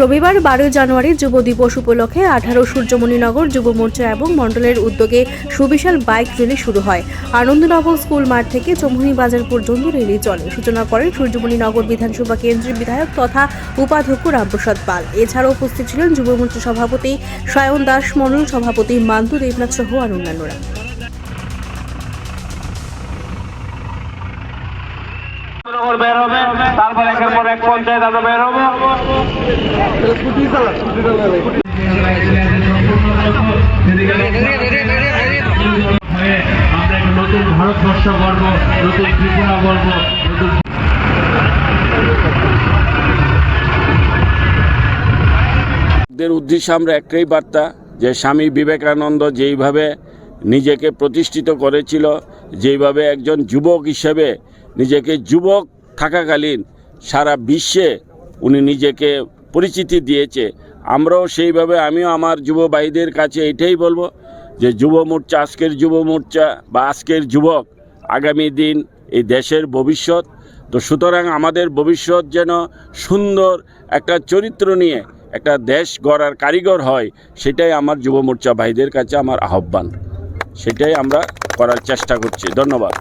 রবিবার বারোই জানুয়ারি যুব দিবস উপলক্ষে আঠারো সূর্যমণিনগর যুব মোর্চা এবং মণ্ডলের উদ্যোগে সুবিশাল বাইক র্যালি শুরু হয়। আনন্দনগর স্কুল মাঠ থেকে চমুনি বাজার পর্যন্ত র্যালি চলে। সূচনা করেন সূর্যমণিনগর বিধানসভা কেন্দ্রের বিধায়ক তথা উপাধ্যক্ষ রামপ্রসাদ পাল। এছাড়াও উপস্থিত ছিলেন যুব মোর্চা সভাপতি সায়ন দাস মণ্ডল সভাপতি মান্তু দেবনাথ সহ আর অন্যান্যরা। নগর বের হবে, তারপর একের পর এক পঞ্চায়েত আরও বের হবে। ভারতবর্ষ গর্ব নতুন ত্রিপুরা গর্ব নতুন উদ্দেশ্যে আমরা একটাই বার্তা যে স্বামী বিবেকানন্দ যেইভাবে নিজেকে প্রতিষ্ঠিত করেছিল, যেইভাবে একজন যুবক হিসেবে নিজেকে যুবক থাকাকালীন সারা বিশ্বে উনি নিজেকে পরিচিতি দিয়েছে। আমরাও সেইভাবে, আমিও আমার যুব ভাইদের কাছে এটাই বলব যে যুব মোর্চা, আজকের যুব মোর্চা বা আজকের যুবক, আগামী দিন এই দেশের ভবিষ্যৎ। তো সুতরাং আমাদের ভবিষ্যৎ যেন সুন্দর একটা চরিত্র নিয়ে একটা দেশ গড়ার কারিগর হয়, সেটাই আমার যুব মোর্চা ভাইদের কাছে আমার আহ্বান। সেটাই আমরা করার চেষ্টা করছি। ধন্যবাদ।